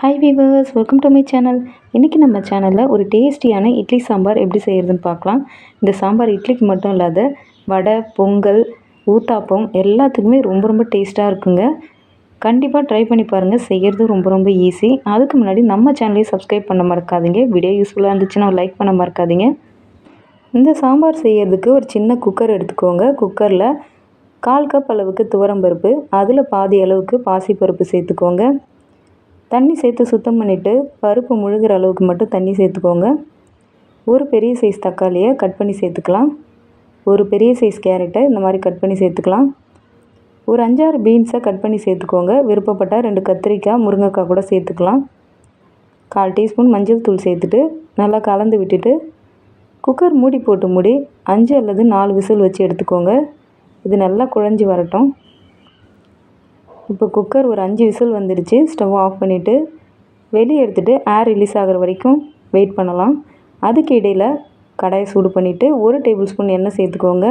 Hi viewers welcome to my channel இன்றைக்கி நம்ம சேனலில் ஒரு டேஸ்டியான இட்லி சாம்பார் எப்படி செய்கிறதுன்னு பார்க்கலாம். இந்த சாம்பார் இட்லிக்கு மட்டும் இல்லாத வடை பொங்கல் ஊத்தாப்பம் எல்லாத்துக்குமே ரொம்ப ரொம்ப டேஸ்ட்டாக இருக்குங்க. கண்டிப்பாக ட்ரை பண்ணி பாருங்கள் செய்கிறது ரொம்ப ரொம்ப ஈஸி அதுக்கு முன்னாடி நம்ம சேனலையும் சப்ஸ்கிரைப் பண்ண மறக்காதீங்க. வீடியோ யூஸ்ஃபுல்லாக இருந்துச்சுன்னா லைக் பண்ண மறக்காதீங்க. இந்த சாம்பார் செய்கிறதுக்கு ஒரு சின்ன குக்கர் எடுத்துக்கோங்க. குக்கரில் கால் கப் அளவுக்கு துவரம் பருப்பு அதில் பாதி அளவுக்கு பாசிப்பருப்பு சேர்த்துக்கோங்க. தண்ணி சேர்த்து சுத்தம் பண்ணிவிட்டு பருப்பு முழுகிற அளவுக்கு மட்டும் தண்ணி சேர்த்துக்கோங்க. ஒரு பெரிய சைஸ் தக்காளியை கட் பண்ணி சேர்த்துக்கலாம். ஒரு பெரிய சைஸ் கேரட்டை இந்த மாதிரி கட் பண்ணி சேர்த்துக்கலாம். ஒரு அஞ்சாறு பீன்ஸை கட் பண்ணி சேர்த்துக்கோங்க. விருப்பப்பட்டால் ரெண்டு கத்திரிக்காய் முருங்கைக்காய் கூட சேர்த்துக்கலாம். கால் டீஸ்பூன் மஞ்சள் தூள் சேர்த்துட்டு நல்லா கலந்து விட்டுட்டு குக்கர் மூடி போட்டு மூடி அஞ்சு அல்லது நாலு விசில் வச்சு எடுத்துக்கோங்க. இது நல்லா குழஞ்சி வரட்டும். இப்போ குக்கர் ஒரு அஞ்சு விசில் வந்துடுச்சு. ஸ்டவ் ஆஃப் பண்ணிவிட்டு வெளியே எடுத்துகிட்டு ஏர் ரிலீஸ் ஆகிற வரைக்கும் வெயிட் பண்ணலாம். அதுக்கு இடையில் கடாயை சூடு பண்ணிவிட்டு ஒரு டேபிள் ஸ்பூன் எண்ணெய் சேர்த்துக்கோங்க.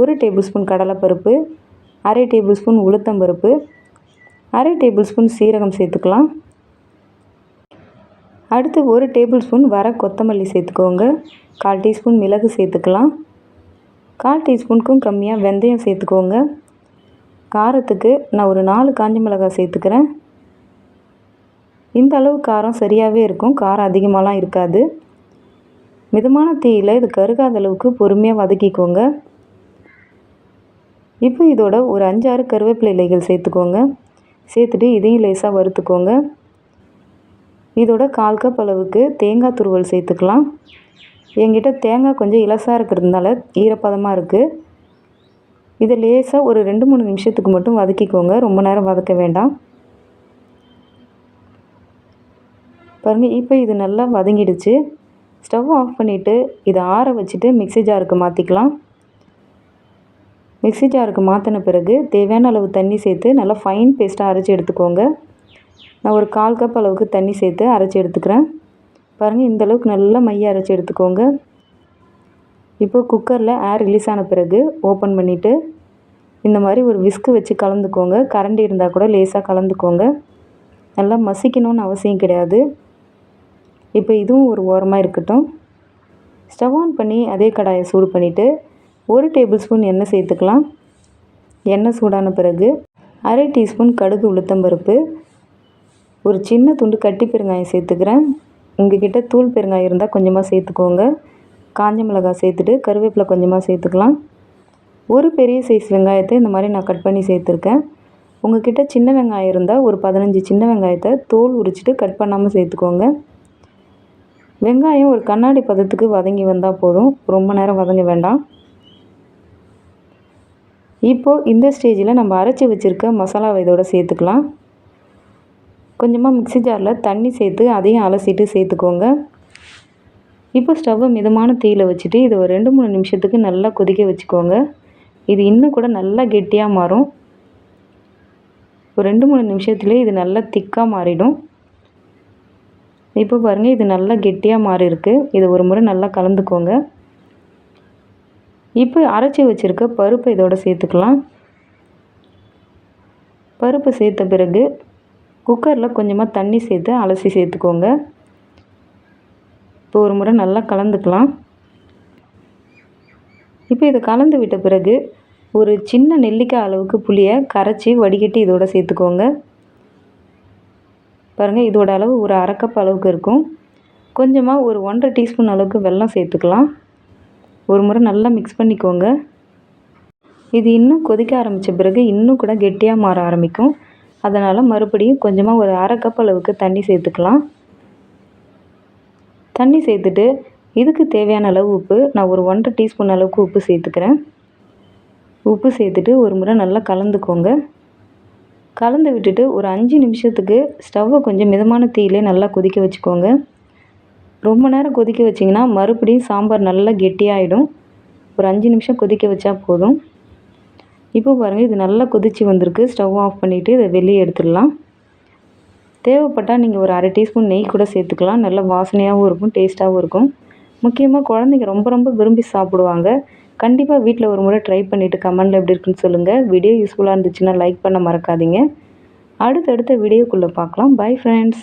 ஒரு டேபிள் ஸ்பூன் கடலைப்பருப்பு அரை டேபிள் ஸ்பூன் உளுத்தம்பருப்பு அரை டேபிள் ஸ்பூன் சீரகம் சேர்த்துக்கலாம். அடுத்து ஒரு டேபிள் ஸ்பூன் வர கொத்தமல்லி சேர்த்துக்கோங்க. கால் டீஸ்பூன் மிளகு சேர்த்துக்கலாம். கால் டீஸ்பூனுக்கும் கம்மியாக வெந்தயம் சேர்த்துக்கோங்க. காரத்துக்கு நான் ஒரு நாலு காஞ்ச மிளகாய் சேர்த்துக்கிறேன். இந்த அளவு காரம் சரியாகவே இருக்கும். காரம் அதிகமாகலாம் இருக்காது. மிதமான தீயில் இது கருகாத அளவுக்கு பொறுமையாக வதக்கிக்கோங்க. இப்போ இதோட ஒரு அஞ்சாறு கருவேப்பிலை இலைகள் சேர்த்துக்கோங்க. சேர்த்துட்டு இதையும் லேசாக வறுத்துக்கோங்க. இதோட கால் கப் அளவுக்கு தேங்காய் துருவல் சேர்த்துக்கலாம். என்கிட்ட தேங்காய் கொஞ்சம் இலசாக இருக்கிறதுனால ஈரப்பதமாக இருக்குது இதை லேசாக ஒரு ரெண்டு மூணு நிமிஷத்துக்கு மட்டும் வதக்கிக்கோங்க. ரொம்ப நேரம் வதக்க வேண்டாம். பாருங்கள் இப்போ இது நல்லா வதங்கிடுச்சு. ஸ்டவ் ஆஃப் பண்ணிவிட்டு இதை ஆற வச்சுட்டு மிக்ஸி ஜாருக்கு மாற்றிக்கலாம் மிக்ஸி ஜாருக்கு மாற்றின பிறகு தேவையான அளவு தண்ணி சேர்த்து நல்லா ஃபைன் பேஸ்ட்டாக அரைச்சி எடுத்துக்கோங்க. நான் ஒரு கால் கப் அளவுக்கு தண்ணி சேர்த்து அரைச்சி எடுத்துக்கிறேன். பாருங்கள் இந்தளவுக்கு நல்லா மைய அரைச்சி எடுத்துக்கோங்க. இப்போ குக்கரில் ஏர் ரிலீஸ் ஆன பிறகு ஓப்பன் பண்ணிவிட்டு இந்த மாதிரி ஒரு விஸ்க்கு வச்சு கலந்துக்கோங்க. கரண்டி இருந்தால் கூட லேசாக கலந்துக்கோங்க. நல்லா மசிக்கணும்னு அவசியம் கிடையாது. இப்போ இதுவும் ஒரு ஓரமாக இருக்கட்டும். ஸ்டவ் ஆன் பண்ணி அதே கடாயை சூடு பண்ணிவிட்டு ஒரு டேபிள் ஸ்பூன் எண்ணெய் சேர்த்துக்கலாம். எண்ணெய் சூடான பிறகு அரை டீஸ்பூன் கடுகு உளுத்தம்பருப்பு ஒரு சின்ன துண்டு கட்டி பெருங்காயம் சேர்த்துக்கிறேன். உங்கள்கிட்ட தூள் பெருங்காயம் இருந்தால் கொஞ்சமாக சேர்த்துக்கோங்க. காஞ்ச மிளகாய் சேர்த்துட்டு கருவேப்பிலை கொஞ்சமாக சேர்த்துக்கலாம். ஒரு பெரிய சைஸ் வெங்காயத்தை இந்த மாதிரி நான் கட் பண்ணி சேர்த்துருக்கேன். உங்கள்கிட்ட சின்ன வெங்காயம் இருந்தால் ஒரு பதினஞ்சு சின்ன வெங்காயத்தை தோல் உரிச்சிட்டு கட் பண்ணாமல் சேர்த்துக்கோங்க. வெங்காயம் ஒரு கண்ணாடி பதத்துக்கு வதங்கி வந்தால் போதும். ரொம்ப நேரம் வதங்க வேண்டாம். இப்போது இந்த ஸ்டேஜில் நம்ம அரைச்சி வச்சுருக்க மசாலாவை இதோட சேர்த்துக்கலாம். கொஞ்சமாக மிக்ஸி ஜாரில் தண்ணி சேர்த்து அதையும் அலசிட்டு சேர்த்துக்கோங்க. இப்போ ஸ்டவ்வை மிதமான தீயில் வச்சுட்டு இதை ஒரு ரெண்டு மூணு நிமிஷத்துக்கு நல்லா கொதிக்க வச்சுக்கோங்க. இது இன்னும் கூட நல்லா கெட்டியாக மாறும். ஒரு ரெண்டு மூணு நிமிஷத்துலேயே இது நல்லா திக்காக மாறிடும். இப்போ பாருங்கள் இது நல்லா கெட்டியாக மாறி இருக்கு இது ஒரு முறை நல்லா கலந்துக்கோங்க. இப்போ அரைச்சி வச்சுருக்க பருப்பை இதோட சேர்த்துக்கலாம். பருப்பு சேர்த்த பிறகு குக்கரில் கொஞ்சமாக தண்ணி சேர்த்து அலசி சேர்த்துக்கோங்க. இப்போ ஒரு முறை நல்லா கலந்துக்கலாம். இப்போ இதை கலந்து விட்ட பிறகு ஒரு சின்ன நெல்லிக்காய் அளவுக்கு புளியை கரைச்சி வடிகட்டி இதோட சேர்த்துக்கோங்க. பாருங்கள் இதோட அளவு ஒரு அரைக்கப் அளவுக்கு இருக்கும். கொஞ்சமாக ஒரு ஒன்றரை டீஸ்பூன் அளவுக்கு வெல்லம் சேர்த்துக்கலாம். ஒரு முறை நல்லா மிக்ஸ் பண்ணிக்கோங்க. இது இன்னும் கொதிக்க ஆரம்பித்த பிறகு இன்னும் கூட கெட்டியாக மாற ஆரம்பிக்கும். அதனால் மறுபடியும் கொஞ்சமாக ஒரு அரை கப் அளவுக்கு தண்ணி சேர்த்துக்கலாம். தண்ணி சேர்த்துட்டு இதுக்கு தேவையான அளவு உப்பு நான் ஒரு ஒன்றரை டீஸ்பூன் அளவுக்கு உப்பு சேர்த்துக்கிறேன். உப்பு சேர்த்துட்டு ஒரு முறை நல்லா கலந்துக்கோங்க. கலந்து விட்டுட்டு ஒரு அஞ்சு நிமிஷத்துக்கு ஸ்டவ்வை கொஞ்சம் மிதமான தீயிலே நல்லா கொதிக்க வச்சுக்கோங்க. ரொம்ப நேரம் கொதிக்க வச்சிங்கன்னா மறுபடியும் சாம்பார் நல்லா கெட்டியாகிடும் ஒரு அஞ்சு நிமிஷம் கொதிக்க வச்சா போதும். இப்போ பாருங்கள் இது நல்லா கொதித்து வந்திருக்கு. ஸ்டவ் ஆஃப் பண்ணிவிட்டு இதை வெளியே எடுத்துடலாம். தேவைப்பட்டால் நீங்கள் ஒரு அரை டீஸ்பூன் நெய் கூட சேர்த்துக்கலாம். நல்ல வாசனையாகவும் இருக்கும் டேஸ்ட்டாகவும் இருக்கும். முக்கியமாக குழந்தைங்க ரொம்ப ரொம்ப விரும்பி சாப்பிடுவாங்க. கண்டிப்பாக வீட்டில் ஒரு முறை ட்ரை பண்ணிவிட்டு கமெண்டில் எப்படி இருக்குன்னு சொல்லுங்கள் வீடியோ யூஸ்ஃபுல்லாக இருந்துச்சுன்னா லைக் பண்ண மறக்காதீங்க. அடுத்தடுத்த வீடியோக்குள்ளே பார்க்கலாம். Bye friends